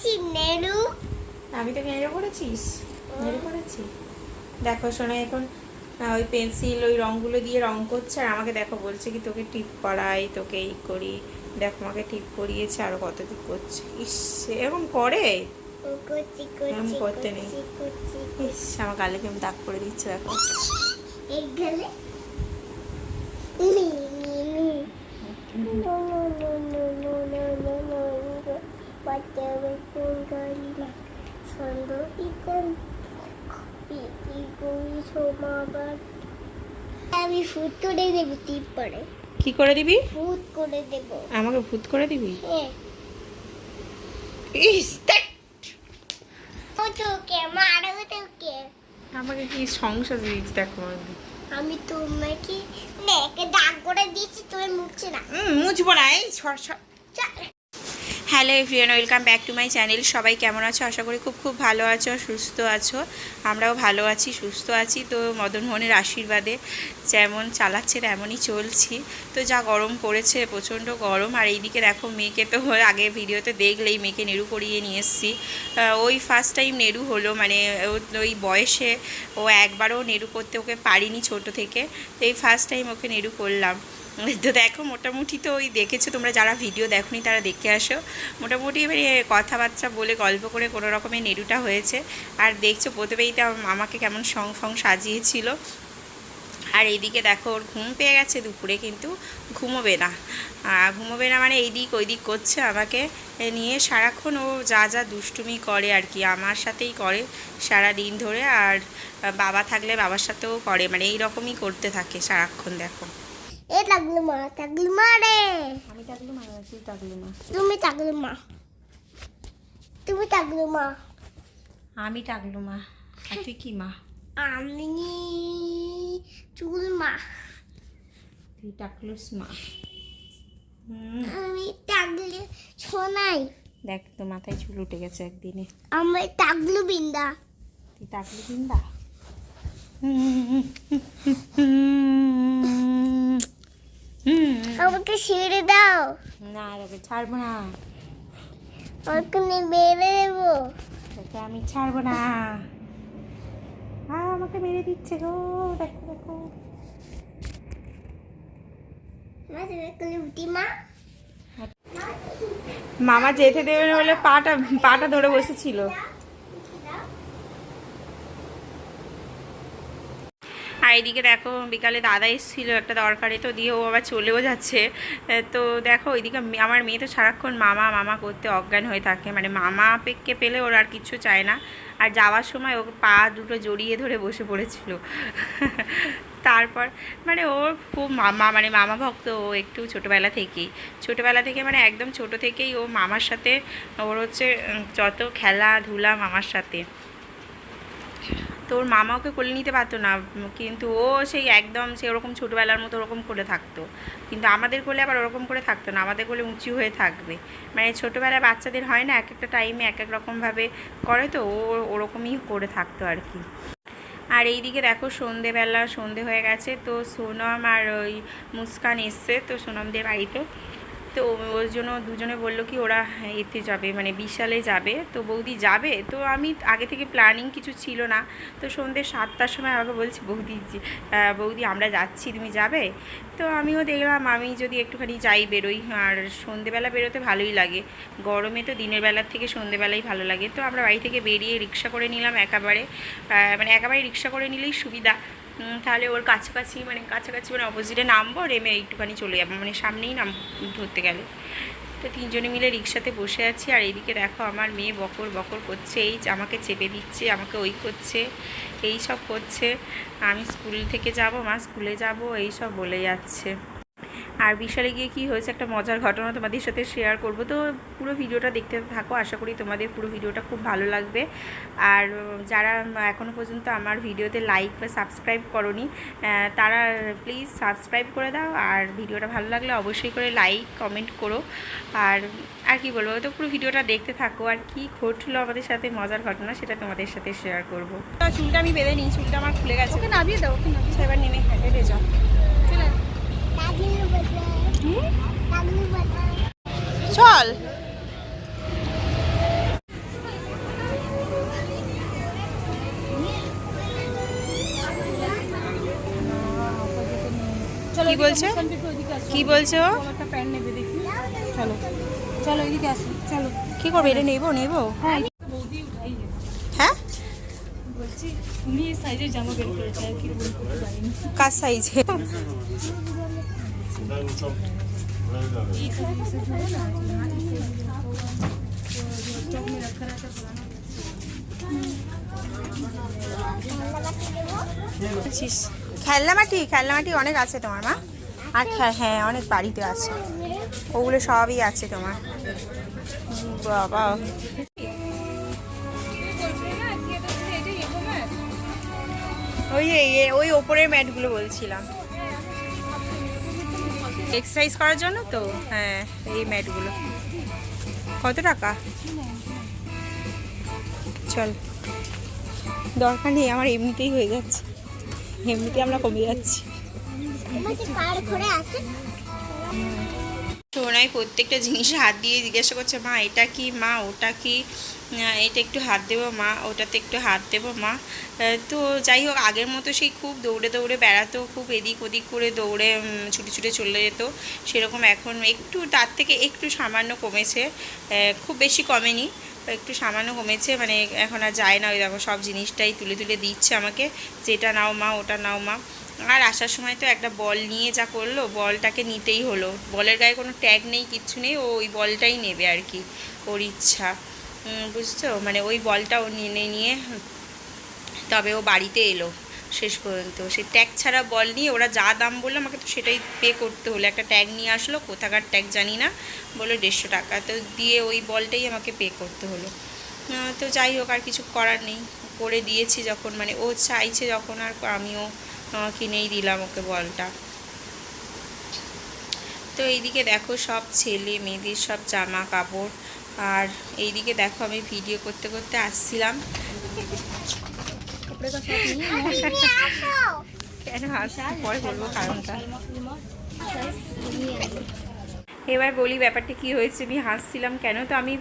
করেছি আমি তো নেড়ে করেছিস? নেড়ে করেছি। দেখো শোনা এখন ওই পেন্সিল ওই রঙগুলো দিয়ে রং করছে আর আমাকে দেখো বলছে কি তোকে টিপ করাই তোকে এই করি। দেখো আমাকে টিপ করিয়েছে আরও কত কি করছে। ইস এরকম করে? এরম করতে নেই। ইস আমার গালে কেমন দাগ করে দিচ্ছে দেখো। গেলে? গালি সুন্দর ইতান পিপি গুই সোমাবার আমি ফুট করে দেবো টিপ পরে কি করে দিবি? ফুট করে দেবো। আমাকে ভূত করে দিবি? হ্যাঁ। ইস তোকে তোকে আমাকে কি সংসার দিস দেখো আমি তোমাকে নেকে দাগ করে দিয়েছি তুমি মুছছে না। মুছবো না এই সর hello everyone, welcome back to my channel. সবাই কেমন আছো? আশা করি খুব খুব ভালো আছো, সুস্থ আছো। আমরাও ভালো আছি, সুস্থ আছি। তো মদনমোহনের আশীর্বাদে যেমন চালাচ্ছে, তেমনই চলছি। তো যা গরম পড়েছে, প্রচণ্ড গরম। আর এইদিকে দেখো, মেয়েকে তো আগে ভিডিওতে দেখলেই মেয়েকে নেড়ু করিয়ে নিয়ে এসেছি। ওই ফার্স্ট টাইম নেড়ু হলো মানে ওই বয়সে ও একবারও নেড়ু করতে ওকে পারিনি ছোট থেকে। তো এই ফার্স্ট টাইম ওকে নেড়ু করলাম। তো দেখো, মোটামুটি তো ওই দেখেছ তোমরা যারা ভিডিও দেখনি তারা দেখে আসো। মোটামুটি এবারে কথাবার্তা বলে গল্প করে কোনো রকমের নেড়ুটা হয়েছে। আর দেখছ, প্রথমেই তো আমাকে কেমন সং ফং সাজিয়েছিল। আর এইদিকে দেখো, ওর ঘুম পেয়ে গেছে দুপুরে, কিন্তু ঘুমোবে না। ঘুমোবে না মানে এইদিক ওইদিক করছে আমাকে। নিয়ে সারাক্ষণ ও যা যা দুষ্টুমি করে আর কি, আমার সাথেই করে সারা দিন ধরে। আর বাবা থাকলে বাবার সাথেও করে মানে এই রকমই করতে থাকে সারাক্ষণ, দেখো। এ লাগল মা থাকল মা রে। আমি থাকল মা তুই থাকল মা। তুমি থাকল মা। তুমি থাকল মা। আমি টাকলু মা। আর তুই কি মা? আমি চুল মা। তুই টাকলুস মা। হুম। আমি টাকলে শোনাই দেখ তো মাথায় চুল উঠে গেছে একদিনে। আমি টাকলু বিন্দা। তুই টাকলু কিনবা আমাকে ছেড়ে দাও না ছাড়বো না। ওখানে মেরে দেবো। তোকে আমি ছাড়বো না। আ, আমাকে মেরে দিচ্ছে গো দেখো দেখো। মামা যেতে দেবে বলে পাটা পাটা ধরে বসেছিল। আর এদিকে দেখো বিকালে দাদা এসেছিল একটা দরকারে, তো দিয়ে ও আবার চলেও যাচ্ছে। তো দেখো ওইদিকে আমার মেয়ে তো সারাক্ষণ মামা মামা করতে অজ্ঞান হয়ে থাকে। মানে মামা পেককে পেলে ওর আর কিচ্ছু চায় না। আর যাওয়ার সময় ও পা দুটো জড়িয়ে ধরে বসে পড়েছিল। তারপর মানে ওর খুব মামা মানে মামা ভক্ত, ও একটু ছোটোবেলা থেকেই। ছোটোবেলা থেকে মানে একদম ছোট থেকেই ও মামার সাথে, ওর হচ্ছে যত খেলাধুলা মামার সাথে। তো ওর মামা ওকে কোলে নিতে পারতো না, কিন্তু ও সেই একদম সে ওরকম ছোটোবেলার মতো ওরকম করে থাকতো। কিন্তু আমাদের কোলে আবার ওরকম করে থাকতো না, আমাদের কোলে উঁচু হয়ে থাকবে। মানে ছোটোবেলায় বাচ্চাদের হয় না, এক একটা টাইমে এক এক রকমভাবে করে তো, ও ওরকমই করে থাকতো আর কি। আর এইদিকে দেখো সন্ধেবেলা, সন্ধে হয়ে গেছে, তো সোনম আর ওই মুস্কান এসছে, তো সোনমদের বাড়িতে। তো ওর জন্য দুজনে বলল কি ওরা এতে যাবে মানে বিশালে যাবে। তো বৌদি যাবে? তো আমি আগে থেকে প্ল্যানিং কিছু ছিল না। তো সন্ধ্যে সাতটার সময় আমাকে বলছি, বৌদি বৌদি আমরা যাচ্ছি, তুমি যাবে? তো আমিও দেখলাম, আমি যদি একটুখানি যাই বেরোই, আর সন্ধেবেলা বেরোতে ভালোই লাগে। গরমে তো দিনের বেলার থেকে সন্ধেবেলাই ভালো লাগে। তো আমরা বাড়ি থেকে বেরিয়ে রিক্সা করে নিলাম একেবারে। মানে একেবারে রিক্সা করে নিলেই সুবিধা। তাহলে ওর কাছাকাছি মানে কাছাকাছি মানে অপোজিটে নামবো রেমে একটুখানি চলে যাব। মানে সামনেই নাম, ধরতে গেলে। তো তিনজনে মিলে রিক্সাতে বসে আছি, আর এইদিকে দেখো আমার মেয়ে বকর বকর করছে, এই আমাকে চেপে দিচ্ছে, আমাকে ওই করছে, এই সব করছে। আমি স্কুল থেকে যাব, মা স্কুলে যাব, এই সব বলে যাচ্ছে। আর বিশালে গিয়ে কি হয়েছে একটা মজার ঘটনা তোমাদের সাথে শেয়ার করব। তো পুরো ভিডিওটা দেখতে থাকো আশা করি তোমাদের পুরো ভিডিওটা খুব ভালো লাগবে। আর যারা এখনও পর্যন্ত আমার ভিডিওতে লাইক বা সাবস্ক্রাইব করনি তারা প্লিজ সাবস্ক্রাইব করে দাও। আর ভিডিওটা ভালো লাগলে অবশ্যই করে লাইক কমেন্ট করো। আর আর কি বলব তো পুরো ভিডিওটা দেখতে থাকো। আর কি ঘটলো আমাদের সাথে মজার ঘটনা সেটা তোমাদের সাথে শেয়ার করব। চুলটা আমি বেঁধে নিই চুলটা আমার খুলে গেছে। ওকে নামিয়ে দাও ওকে নামিয়ে এবার নেমে হেঁটে যাও। চল। কি বলছো? কি বলছে ও? চলো চলো। এদিকে আসো। চলো। কি করবে? এটা নেব নেব? হ্যাঁ, হ্যাঁ? বলছি তুমি এই সাইজের জামা বের করেছ কার সাইজে খেলনা মাটি খেলনা মাটি অনেক আছে তোমার, মা। আর হ্যাঁ অনেক বাড়িতে আছে। ওগুলো সবই আছে তোমার। বাবা। ওই ওই ওপরের ম্যাটগুলো বলছিলাম। এক্সারসাইজ করার জন্য তো হ্যাঁ এই ম্যাটগুলো। কত টাকা? চল। দরকার নেই, আমার এমনিতেই হয়ে যাচ্ছে। এমনিতেই আমরা কমে যাচ্ছি। সোনাই প্রত্যেকটা জিনিসে হাত দিয়ে জিজ্ঞাসা করছে, মা, এটা কি? মা, ওটা কি? এটা একটু হাত দেবো, মা, ওটাতে একটু হাত দেবো, মা। তো যাই হোক, আগের মতো সেই খুব দৌড়ে দৌড়ে বেড়াতো, খুব এদিক ওদিক করে দৌড়ে ছুটে ছুটে চলে যেত। সেরকম এখন একটু, তার থেকে একটু সামান্য কমেছে খুব বেশি কমেনি একটু সামান্য কমেছে মানে এখন আর যায় না, ওই দেখো, সব জিনিসটাই তুলে তুলে দিচ্ছে আমাকে, যেটা নাও মা, ওটা নাও মা। আর আসার সময় তো একটা বল নিয়ে যা করল, বলটাকে নিতেই হলো। বলের গায়ে কোনো ট্যাগ নেই, কিচ্ছু নেই, ও ওই বলটাই নেবে আর কি, ওর ইচ্ছা। বুঝছ? মানে ওই বলটা ও নিয়ে নিয়ে তবে ও বাড়িতে এলো শেষ পর্যন্ত। সে ট্যাগ ছাড়া বল নিয়ে ওরা যা দাম বলল, আমাকে তো সেটাই পে করতে হলো। একটা ট্যাগ নিয়ে আসলো, কোথাকার ট্যাগ জানি না, বলল দেড়শো টাকা। তো দিয়ে ওই বলটাই আমাকে পে করতে হলো। তো যাই হোক, আর কিছু করার নেই। করে দিয়েছি যখন মানে ও চাইছে যখন, আর আমিও কিনেই দিলাম ওকে বলটা তো এইদিকে দেখো সব ছেলে মেয়েদের সব জামা কাপড় আর এইদিকে দেখো আমি ভিডিও করতে করতে আসছিলাম। কেন আসছি? পরে বলব কারণটা। এবার বলি ব্যাপারটা কি হয়েছে, আমি হাসছিলাম কেন? তো আমি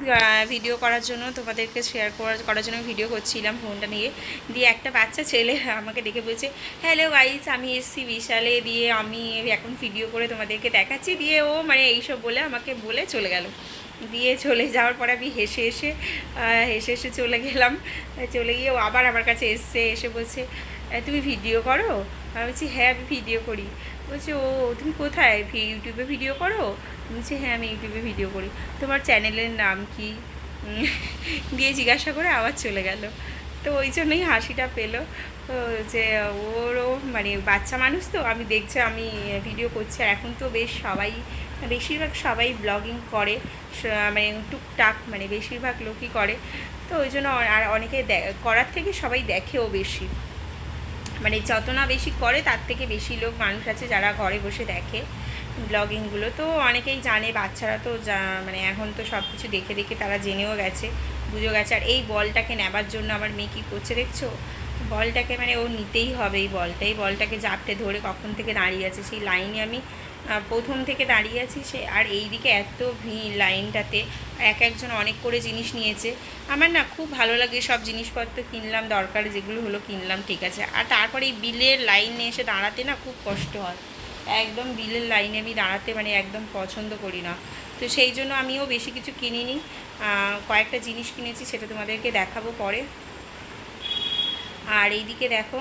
ভিডিও করার জন্য তোমাদেরকে শেয়ার করার জন্য ভিডিও করছিলাম ফোনটা নিয়ে। দিয়ে একটা বাচ্চা ছেলে আমাকে দেখে বলছে হ্যালো গাইস আমি এসছি বিশালে দিয়ে আমি এখন ভিডিও করে তোমাদেরকে দেখাচ্ছি। দিয়ে ও মানে এইসব বলে আমাকে বলে চলে গেল। দিয়ে চলে যাওয়ার পরে আমি হেসে এসে হেসে এসে চলে গেলাম। চলে গিয়ে ও আবার আমার কাছে এসছে, এসে বলছে তুমি ভিডিও করো? আমি বলছি হ্যাঁ আমি ভিডিও করি। বলছে, ও, তুমি কোথায়? ইউটিউবে ভিডিও করো? বলছি হ্যাঁ আমি ইউটিউবে ভিডিও করি। তোমার চ্যানেলের নাম কি? দিয়ে জিজ্ঞাসা করে আবার চলে গেল। তো ওই জন্যই হাসিটা পেল। যে ওরও মানে বাচ্চা মানুষ তো, আমি দেখছি, আমি ভিডিও করছি। আর এখন তো বেশ সবাই, বেশিরভাগ সবাই ব্লগিং করে। মানে টুকটাক মানে বেশিরভাগ লোকই করে। তো ওই জন্য আর অনেকে করার থেকে সবাই দেখেও বেশি। মানে যত না বেশি করে, তার থেকে বেশি লোক মানুষ আছে যারা ঘরে বসে দেখে। ব্লগিংগুলো তো অনেকেই জানে, বাচ্চারা তো মানে এখন তো সব কিছু দেখে দেখে তারা জেনেও গেছে, বুঝেও গেছে। আর এই বলটাকে নেবার জন্য আমার মেয়ে কী করছে দেখছ? বলটাকে মানে ও নিতেই হবে এই বলটা। এই বলটাকে জাপটে ধরে কখন থেকে দাঁড়িয়ে আছে, সেই লাইনে আমি প্রথম থেকে দাঁড়িয়ে আছি সে। আর এই দিকে এত ভিড় লাইনটাতে, এক একজন অনেক করে জিনিস নিয়েছে। আমার না খুব ভালো লাগে সব জিনিসপত্র কিনলাম, দরকার যেগুলো হলো কিনলাম, ঠিক আছে। আর তারপরে এই বিলের লাইনে এসে দাঁড়াতে না খুব কষ্ট হয়। একদম বিলের লাইনে আমি দাঁড়াতে মানে একদম পছন্দ করি না। তো সেই জন্য আমিও বেশি কিছু কিনিনি। কয়েকটা জিনিস কিনেছি, সেটা তোমাদেরকে দেখাবো পরে। আর এইদিকে দেখো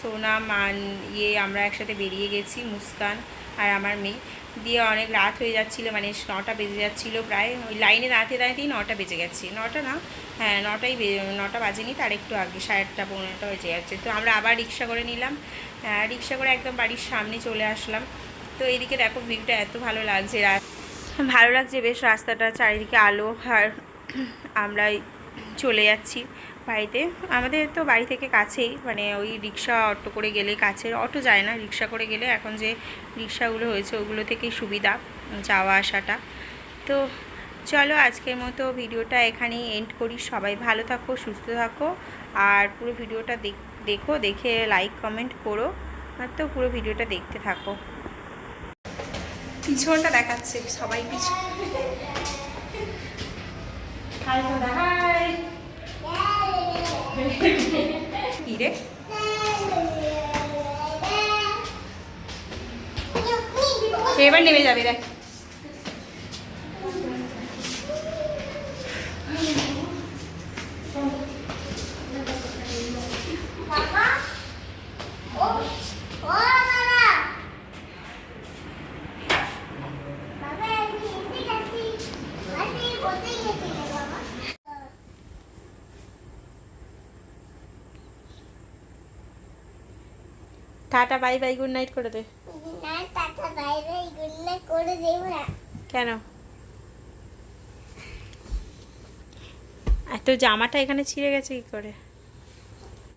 সোনা মান ইয়ে আমরা একসাথে বেরিয়ে গেছি মুস্কান আর আমার মেয়ে। দিয়ে অনেক রাত হয়ে যাচ্ছিল মানে নটা বেজে যাচ্ছিল প্রায়। ওই লাইনে দাঁড়াতে দাঁড়াতেই নটা বেজে গেছে। নটা না হ্যাঁ নটাই নটা বাজেনি তার একটু আগে সাড়ে আটটা পনেরোটা বেজে যাচ্ছে। তো আমরা আবার রিক্সা করে নিলাম। আহ, রিক্সা করে একদম বাড়ির সামনে চলে আসলাম। তো এইদিকে দেখো ভিউটা এত ভালো লাগছে। ভালো লাগছে বেশ রাস্তাটা চারিদিকে আলো। আর আমরা চলে যাচ্ছি। বাড়িতে। আমাদের তো বাড়ি থেকে কাছেই মানে ওই রিক্সা অটো করে গেলে কাছের অটো যায় না, রিক্সা করে গেলে এখন যে রিক্সাগুলো হয়েছে ওগুলো থেকেই সুবিধা, যাওয়া আসাটা। তো চলো আজকের মতো ভিডিওটা এখানেই এন্ড করি। সবাই ভালো থাকো, সুস্থ থাকো, আর পুরো ভিডিওটা দেখ- দেখো লাইক কমেন্ট করো, আর তো পুরো ভিডিওটা দেখতে থাকো। পিছনটা দেখাচ্ছে সবাই পিছন হাই কি রে তুমি এবার নেমে যাবে দেখ বাবা ও ও বাবা বাবা আমি এসে গেছি আমি বসে গেছি রে বাবা tata bye bye good night করে দে। কেন? আর তোর জামাটা এখানে ছিঁড়ে গেছে কি করে?